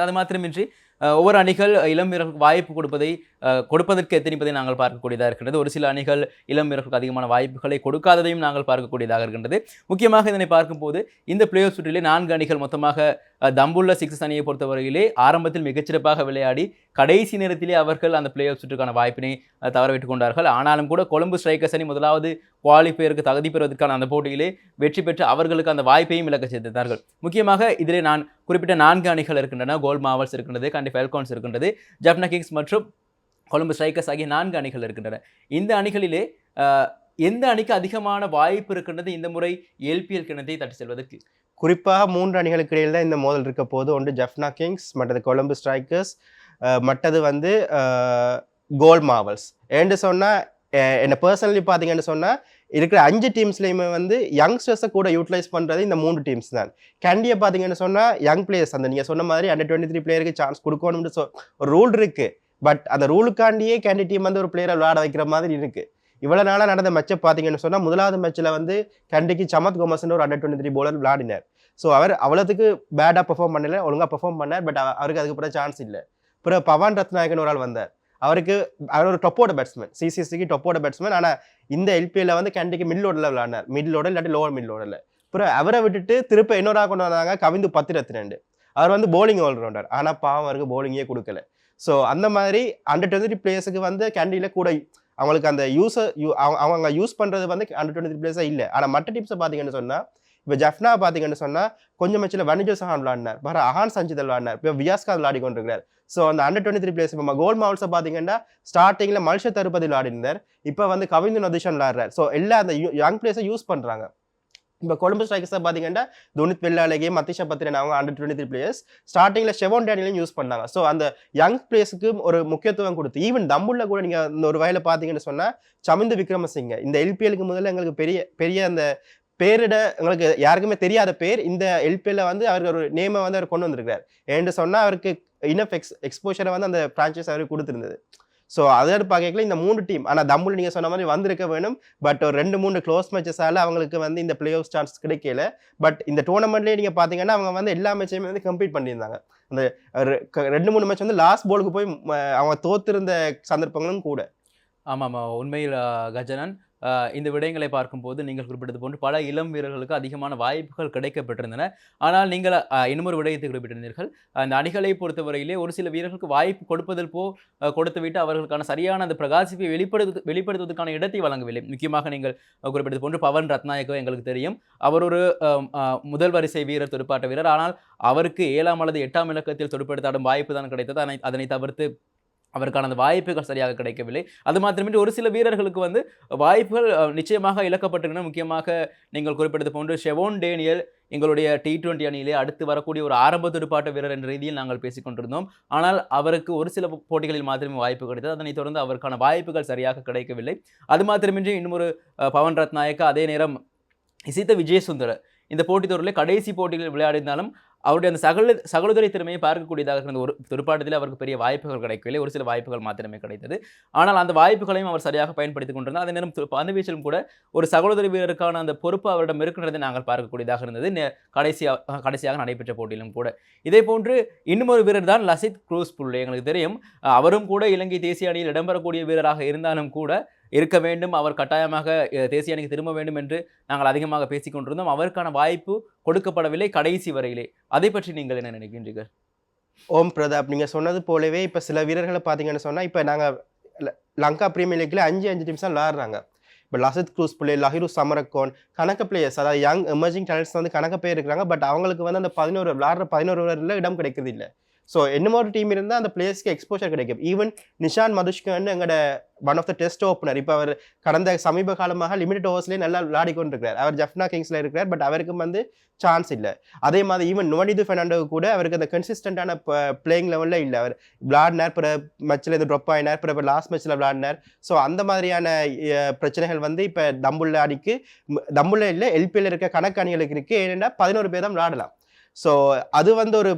அது மாத்திரமின்றி அஹ், ஒவ்வொரு அணிகள் இளம் வீரர்களுக்கு வாய்ப்பு கொடுப்பதை கொடுப்பதற்கு எத்தனிப்பதை நாங்கள் பார்க்கக்கூடியதாக இருக்கின்றது. ஒரு சில அணிகள் இளம் வீரர்களுக்கு அதிகமான வாய்ப்புகளை கொடுக்காததையும் நாங்கள் பார்க்கக்கூடியதாக இருக்கின்றது. முக்கியமாக இதனை பார்க்கும்போது இந்த பிளே ஆஃப் சுற்றிலே நான்கு அணிகள் மொத்தமாக தம்புள்ள சிக்ஸஸ் அணியை பொறுத்தவரையிலே ஆரம்பத்தில் மிகச்சிறப்பாக விளையாடி கடைசி நேரத்திலே அவர்கள் அந்த பிளே ஆஃப் சுற்றுக்கான வாய்ப்பினை தவறவிட்டுக் கொண்டார்கள். ஆனாலும் கூட கொழும்பு ஸ்ட்ரைக்கர்ஸ் அணி முதலாவது குவாலிஃபையருக்கு தகுதி பெறுவதற்கான அந்த போட்டியிலே வெற்றி பெற்று அவர்களுக்கு அந்த வாய்ப்பையும் இழக்க செய்திருந்தார்கள். முக்கியமாக இதிலே நான் குறிப்பிட்ட நான்கு அணிகள் இருக்கின்றன. கோல் மாவல்ஸ் இருக்கின்றது கண்டி ஃபெல்கான்ஸ் இருக்கின்றது ஜப்னா கிங்ஸ் மற்றும் கொழும்பு ஸ்ட்ரைக்கர்ஸ் ஆகிய நான்கு அணிகள் இருக்கின்றன. இந்த அணிகளிலே எந்த அணிக்கு அதிகமான வாய்ப்பு இருக்கின்றது? இந்த முறை எல்பிஎல் கிணத்தை தட்டி செல்வதற்கு. குறிப்பாக மூன்று அணிகளுக்கு இடையில் தான் இந்த மோதல் இருக்க போது ஒன்று ஜெஃப்னா கிங்ஸ் மற்றது கொலம்பு ஸ்ட்ரைக்கர்ஸ் மற்றது வந்து கோல் மாவல்ஸ் ஏன்னு சொன்னால் என்னை பர்சனலி பார்த்தீங்கன்னு சொன்னால் இருக்கிற அஞ்சு டீம்ஸ்லையுமே வந்து யங்ஸ்டர்ஸை கூட யூட்டிலைஸ் பண்ணுறது இந்த மூணு டீம்ஸ் தான். கேண்டியை பார்த்தீங்கன்னு சொன்னால் யங் பிளேயர்ஸ் அந்த நீங்கள் சொன்ன மாதிரி அண்டர் டுவெண்ட்டி த்ரீ பிளேயருக்கு சான்ஸ் கொடுக்கணும்னு சொ ஒரு ரூல் இருக்குது பட் அந்த ரூலுக்காண்டியே கேண்டி டீம் வந்து ஒரு பிளேயரை விளையாட வைக்கிற மாதிரி இருக்குது இவ்வளோ நாளாக நடந்த மேட்சை பார்த்தீங்கன்னு சொன்னால் முதலாவது மேட்ச்சில் வந்து கண்டிக்கு சமத் கோமஸ்ன்ற ஒரு அண்டர் டுவெண்ட்டி த்ரீ பவுலர் விளையாடினார். ஸோ அவர் அவ்வளோத்துக்கு பேடாக பெர்ஃபார்ம் பண்ணல ஒழுங்காக பெர்ஃபார்ம் பண்ணார் பட் அவருக்கு அதுக்கப்புறம் சான்ஸ் இல்லை. அப்புறம் பவான் ரத்நாயகன் ஒரு ஆள் வந்தார். அவருக்கு அவர் ஒரு டொப்போட பேட்ஸ்மேன் சிசிசிக்கு டொப்போட பேட்ஸ்மேன் ஆனால் இந்த எல்பியில் வந்து கேண்டிக்கு மிடில் லோடில் விளையாடினார். மிடில் லோடு இல்லாட்டி லோவர் மிடில் லோடில் அப்புறம் அவரை விட்டுட்டு திருப்ப இன்னொரு கொண்டு வந்தாங்க கவிந்து பத்து ரெண்டு அவர் வந்து போலிங் ஆல்ரவுண்டர் ஆனால் பாவம் அவருக்கு போலிங்கே கொடுக்கல. ஸோ அந்த மாதிரி அண்டர் டுவெண்ட்டி பிளேயர்ஸுக்கு வந்து கேண்டியில் கூட அவங்களுக்கு அந்த யூஸர் அவங்க யூஸ் பண்ணுறது வந்து அண்டர் டுவெண்ட்டி பிளேயர்ஸாக இல்லை. ஆனால் மற்ற டீம்ஸை பார்த்தீங்கன்னு சொன்னால் இப்போ ஜஃப்னா பார்த்தீங்கன்னு சொன்னால் கொஞ்சம் மேட்ச்சில் வனிஜோ சஹான் விளாடினார் பர அஹான் சஞ்சித் விளாடினார் இப்போ வியாஸ்கா விளாடி கொண்டிருக்கிறார். ஸோ அந்த அண்டர் டுவெண்ட்டி த்ரீ பிளேஸ் இப்போ கோல் மாவல்ஸை பார்த்தீங்கன்னா ஸ்டார்டிங்கில் மல்ஷ தருபதி விளாடினார் இப்போ வந்து கவிந்து நதிஷன் விளாடுறார் ஸோ எல்லா அந்த யங் பிளேஸை யூஸ் பண்ணுறாங்க இப்போ கொழும்பு ஸ்ட்ரைக்கர்ஸை பார்த்தீங்கன்னா துனித் வெள்ளாலகே மத்திஷா பத்திரன் அவங்க அண்டர் டுவெண்ட்டி த்ரீ பிளேயர்ஸ் ஸ்டார்டிங்கில் ஷெவோன் டேனியலையும் யூஸ் பண்ணாங்க. ஸோ அந்த யங் பிளேயர்ஸுக்கு ஒரு முக்கியத்துவம் கொடுத்து ஈவன் தம்புள்ள கூட நீங்கள் இந்த ஒரு வயலில் பார்த்தீங்கன்னு சொன்னால் சமிந்து விக்ரமசிங்க. இந்த எல்பிஎலுக்கு முதல்ல எங்களுக்கு பெரிய பெரிய அந்த பேரிட எங்களுக்கு யாருக்குமே தெரியாத பேர் இந்த எல்பிஎல்ல வந்து அவருக்கு ஒரு நேமை வந்து அவர் கொண்டு வந்திருக்கிறார். ஏன்னு சொன்னால் அவருக்கு இனஃப் எக்ஸ் எக்ஸ்போஷரை வந்து அந்த ஃப்ரான்ச்சைஸ் அவருக்கு கொடுத்துருந்தது. ஸோ அதோட பார்க்கல இந்த மூணு டீம் ஆனால் தம்புல் நீங்கள் சொன்ன மாதிரி வந்திருக்க வேணும். பட் ஒரு ரெண்டு மூணு க்ளோஸ் மேட்சஸால் அவங்களுக்கு வந்து இந்த பிளே ஆஃப் சான்ஸ் கிடைக்கல. பட் இந்த டோர்னமெண்ட்லேயே நீங்கள் பார்த்தீங்கன்னா அவங்க வந்து எல்லா மேட்சையுமே வந்து கம்ப்ளீட் பண்ணியிருந்தாங்க. அந்த ரெண்டு மூணு மேட்ச் வந்து லாஸ்ட் போலுக்கு போய் அவங்க தோத்திருந்த சந்தர்ப்பங்களும் கூட. ஆமாம் ஆமாம் உண்மையில் கஜனன். இந்த விடயங்களை பார்க்கும்போது நீங்கள் குறிப்பிட்டது போன்று பல இளம் வீரர்களுக்கு அதிகமான வாய்ப்புகள் கிடைக்கப்பட்டிருந்தன. ஆனால் நீங்கள் அஹ், விடயத்தை குறிப்பிட்டிருந்தீர்கள். அந்த அணிகளை பொறுத்தவரையிலே ஒரு சில வீரர்களுக்கு வாய்ப்பு கொடுப்பதில் போ கொடுத்துவிட்டு அவர்களுக்கான சரியான அந்த பிரகாசிப்பை வெளிப்படுத்து வெளிப்படுத்துவதற்கான இடத்தை வழங்கவில்லை. முக்கியமாக நீங்கள் குறிப்பிட்டது போன்று பவன் ரத்நாயக்கோ எங்களுக்கு தெரியும். அவர் ஒரு முதல் வரிசை வீரர் துடுப்பாட்ட வீரர். ஆனால் அவருக்கு ஏழாம் அல்லது எட்டாம் இலக்கத்தில் துடுப்படுத்தாடும் வாய்ப்பு தான் கிடைத்தது. அதனை அதனை தவிர்த்து அவருக்கான அந்த வாய்ப்புகள் சரியாக கிடைக்கவில்லை. அது மாத்திரமின்றி ஒரு சில வீரர்களுக்கு வந்து வாய்ப்புகள் நிச்சயமாக இழக்கப்பட்டிருக்கின்றன முக்கியமாக நீங்கள் குறிப்பிட்டது போன்று ஷெவோன் டேனியல் எங்களுடைய டி டுவெண்ட்டி அணியிலே அடுத்து வரக்கூடிய ஒரு ஆரம்ப துடுப்பாட்ட வீரர் என்ற ரீதியில் நாங்கள் பேசிக்கொண்டிருந்தோம். ஆனால் அவருக்கு ஒரு சில போட்டிகளில் மாத்திரமே வாய்ப்பு கிடைத்தது. அதனைத் தொடர்ந்து அவருக்கான வாய்ப்புகள் சரியாக கிடைக்கவில்லை. அது மாத்திரமின்றி இன்னொரு பவன் ரத்நாயக்கா அதே நேரம் இசித்த விஜயசுந்தர இந்த போட்டித் தொடரில் கடைசி போட்டிகளில் விளையாடினாலும் அவருடைய அந்த சகல சகோதரி திறமையை பார்க்கக்கூடியதாக இருந்த ஒரு துடுப்பாட்டத்தில் அவருக்கு பெரிய வாய்ப்புகள் கிடைக்கவில்லை. ஒரு சில வாய்ப்புகள் மாத்திரமே கிடைத்தது. ஆனால் அந்த வாய்ப்புகளையும் அவர் சரியாக பயன்படுத்திக் கொண்டிருந்தார். அதே நேரம் பந்து வீச்சிலும் கூட ஒரு சகோதரி வீரருக்கான அந்த பொறுப்பு அவரிடம் இருக்கின்றதை நாங்கள் பார்க்கக்கூடியதாக இருந்தது. கடைசியாக கடைசியாக நடைபெற்ற போட்டியிலும் கூட. இதே போன்று இன்னும் ஒரு வீரர் தான் லசித் குரூஸ் புல்லு எங்களுக்கு தெரியும். அவரும் கூட இலங்கை தேசிய அணியில் இடம்பெறக்கூடிய வீரராக இருந்தாலும் கூட இருக்க வேண்டும் அவர் கட்டாயமாக தேசிய அணிக்கு திரும்ப வேண்டும் என்று நாங்கள் அதிகமாக பேசிக்கொண்டிருந்தோம் அவருக்கான வாய்ப்பு கொடுக்கப்படவில்லை கடைசி வரையிலே. அதை பற்றி நீங்கள் என்ன நினைக்கின்றீர்கள்? ஓம் பிரதாப் நீங்கள் சொன்னது போலவே இப்போ சில வீரர்களை பார்த்தீங்கன்னு சொன்னால் இப்போ நாங்கள் லங்கா பிரீமியர் லீக்ல அஞ்சு அஞ்சு டீம்ஸ் தான் விளாடுறாங்க. இப்போ லசித் க்ரூஸ் பிள்ளை லஹிரு சமரக்கோன் கணக்க பிளேயர்ஸ் அதாவது யங் எமர்ஜிங் டேலண்ட்ஸ் வந்து கணக்க பேர் இருக்கிறாங்க. பட் அவங்களுக்கு வந்து அந்த பதினோரு விளாடுற பதினோரு ஓவரில் இடம் கிடைக்கிறது இல்லை ஸோ என்னமோ ஒரு டீம் இருந்தால் அந்த பிளேயர்ஸ்க்கு எக்ஸ்போஷர் கிடைக்கும். ஈவன் நிஷான் மதுஷ்கன் எங்களோட one of the test opener இப்போ அவர் கடந்த சமீப காலமாக லிமிடெட் ஓவர்ஸ்லேயே நல்லா விளையாடி கொண்டிருக்கிறார். அவர் ஜஃப்னா கிங்ஸில் இருக்கிறார் பட் அவருக்கு வந்து சான்ஸ் இல்லை. அதே மாதிரி ஈவன் நுவனிது ஃபெர்னாண்டோ கூட அவருக்கு அந்த கன்சிஸ்டண்டான பிளேயிங் லெவலில் இல்லை. அவர் விளாடினார் பிற மேட்ச்சில் இது ட்ராப் ஆகினார் பிற லாஸ்ட் மேட்ச்சில் விளாடினார் ஸோ அந்த மாதிரியான பிரச்சனைகள் வந்து இப்போ தம்புள்ள அணிக்கு தம்புள்ள இல்லை எல்பியில் இருக்க கணக்கு அணிகளுக்கு இருக்குது ஏன்னா பதினோரு பேர் தான் விளாடலாம் ஸோ அது வந்து ஒரு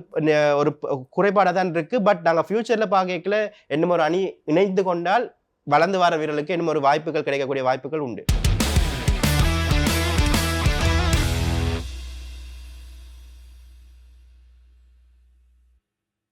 ஒரு குறைபாடாக தான் இருக்கு. பட் நாங்கள் ஃபியூச்சரில் பார்க்கல என்னமோ ஒரு அணி இணைந்து கொண்டால் வளர்ந்து வர வீரர்களுக்கு இன்னும் ஒரு வாய்ப்புகள் கிடைக்கக்கூடிய வாய்ப்புகள் உண்டு.